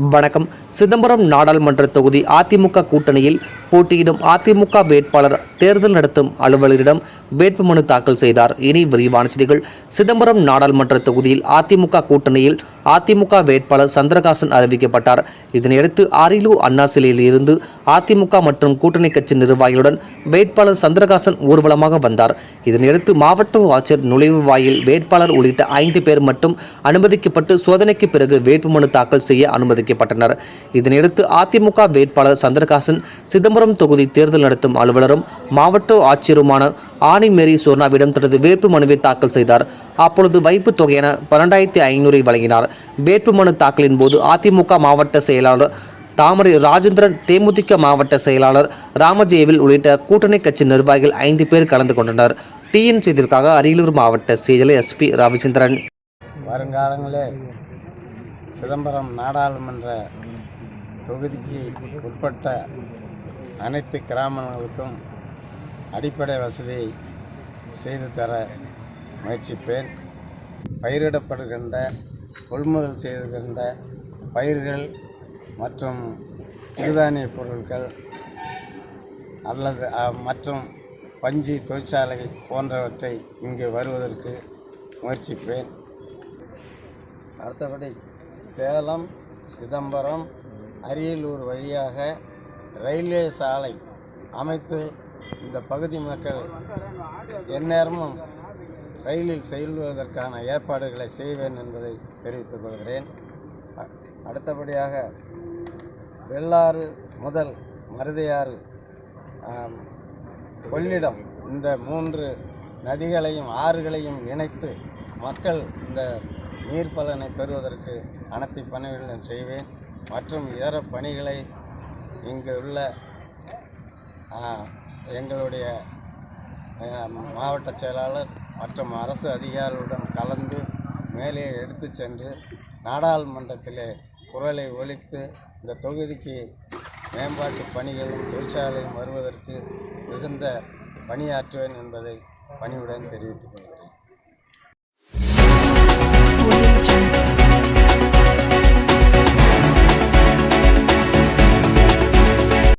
வணக்கம். சிதம்பரம் நாடாளுமன்ற தொகுதி அதிமுக கூட்டணியில் போட்டியிடும் அதிமுக வேட்பாளர் தேர்தல் நடத்தும் அலுவலரிடம் வேட்புமனு தாக்கல் செய்தார். இனி விரிவான செய்திகள். சிதம்பரம் நாடாளுமன்ற தொகுதியில் அதிமுக கூட்டணியில் அதிமுக வேட்பாளர் சந்திரகாசன் அறிவிக்கப்பட்டார். இதனையடுத்து அரியலூர் அண்ணா சிலையில் இருந்து அதிமுக மற்றும் கூட்டணி கட்சி நிர்வாகிகளுடன் வேட்பாளர் சந்திரகாசன் ஊர்வலமாக வந்தார். இதனையடுத்து மாவட்ட ஆட்சியர் நுழைவு வாயில் வேட்பாளர் உள்ளிட்ட ஐந்து பேர் மட்டும் அனுமதிக்கப்பட்டு சோதனைக்கு பிறகு வேட்புமனு தாக்கல் செய்ய அனுமதிக்கப்பட்டனர். இதனையடுத்து அதிமுக வேட்பாளர் சந்திரகாசன் சிதம்பரம் தொகுதி தேர்தல் நடத்தும் அலுவலரும் மாவட்ட ஆட்சியருமான ஆனி மேரி சோர்னாவிடம் தனது வேட்பு மனுவை தாக்கல் செய்தார். அப்பொழுது வைப்பு தொகையென பன்னெண்டாயிரத்தி ஐநூறை வழங்கினார். வேட்பு மனு தாக்கலின் போது அதிமுக மாவட்ட செயலாளர் தாமரை ராஜேந்திரன் தேமுதிக மாவட்ட செயலாளர் ராமஜெயவில் உள்ளிட்ட கூட்டணி கட்சி நிர்வாகிகள் ஐந்து பேர் கலந்து கொண்டனர். டிஎன் செய்திற்காக அரியலூர் மாவட்ட செயலர் எஸ்பி ரவிச்சந்திரன். வருங்காலங்களில் சிதம்பரம் நாடாளுமன்ற தொகுதிக்கு உட்பட்ட அனைத்து கிராமங்களுக்கும் அடிப்படை வசதியை செய்து தர முயற்சிப்பேன். பயிரிடப்படுகின்ற கொள்முதல் செய்துகின்ற பயிர்கள் மற்றும் சிறுதானிய பொருட்கள் அல்லது மற்றும் பஞ்சு தொழிற்சாலை போன்றவற்றை இங்கு வருவதற்கு முயற்சிப்பேன். அடுத்தபடி சேலம் சிதம்பரம் அரியலூர் வழியாக ரயில்வே சாலை அமைத்து இந்த பகுதி மக்கள் எந்நேரமும் ரயிலில் செல்வதற்கான ஏற்பாடுகளை செய்வேன் என்பதை தெரிவித்துக் கொள்கிறேன். அடுத்தபடியாக வெள்ளாறு முதல் மருதையாறு கொள்ளிடம் இந்த மூன்று நதிகளையும் ஆறுகளையும் இணைத்து மக்கள் இந்த நீர் பலனை பெறுவதற்கு அனைத்து பணிகளையும் செய்வேன். மற்றும் இதர பணிகளை இங்கு உள்ள எங்களுடைய மாவட்ட செயலாளர் மற்றும் அரசு அதிகாரிகளுடன் கலந்து மேலே எடுத்துச் சென்று நாடாளுமன்றத்திலே குரலை ஒழித்து இந்த தொகுதிக்கு மேம்பாட்டு பணிகளும் தொழிற்சாலையும் வருவதற்கு மிகுந்த பணியாற்றுவேன் என்பதை பணிவுடன் தெரிவித்துக் கொள்கிறேன்.